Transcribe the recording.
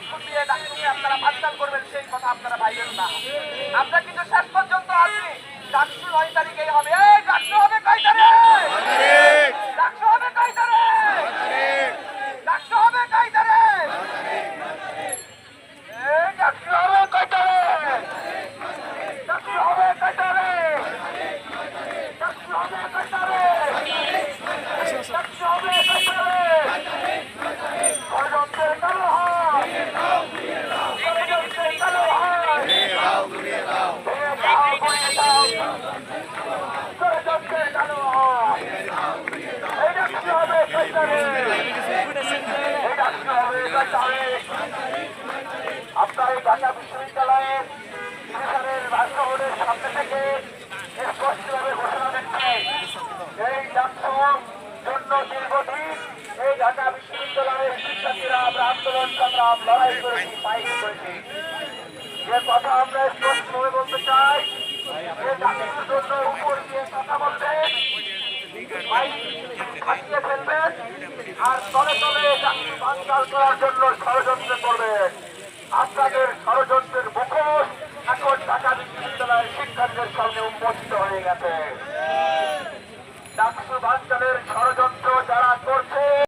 ডাকু দিয়ে ডাক্তারকে আপনারা বানচাল করবেন, সেই কথা আপনারা ভাইবেন না। আমরা কিন্তু শেষ পর্যন্ত আছি। ডাকসু নয় তারিখেই হবে এই ডাকসু হবে কয় তারিখ ডাকসু হবে কয় তারিখ ডাকসু হবে কয় তারিখ এই ডাকসু হবে কয় তারিখ ডাকসু হবে কয় তারিখ ডাকসু হবে কয় তারিখ ডাকসু হবে কয় তারিখ ষড়যন্ত্রের কালো হাত ষড়যন্ত্রের কালো হাত ভেঙে দাও গুড়িয়ে দাও ষড়যন্ত্রের কালো হাত এই ডাকসু হবে কয় তারিখ এই ডাকসু হবে কয় তারিখ আপনার এই ঢাকা বিশ্ববিদ্যালয়ের ডিভিশনের বাসভবনের সামনে থেকে স্পষ্টভাবে ঘোষণা দিচ্ছে এই ডাকসু জন্য দীর্ঘদিন এই ঢাকা বিশ্ববিদ্যালয়ের শিক্ষার্থীরা আমরা আন্দোলন সংগ্রাম লড়াই করেছি ফাইট করেছি যে কথা আমরা স্পষ্টভাবে বলতে চাই যে ডাকসুর জন্য উপর দিয়ে কথা বলবেন মাইক ফাটিয়ে ফেলবেন আর তলে তলে চাকরি ভাঙচাল করার জন্য ষড়যন্ত্র করবেন। আপনাদের ষড়যন্ত্রের মুখোশ এখন ঢাকা বিশ্ববিদ্যালয়ের শিক্ষার্থীদের সামনে উন্মোচিত হয়ে গেছে। চাকরি ভাঙচালের ষড়যন্ত্র যারা করছে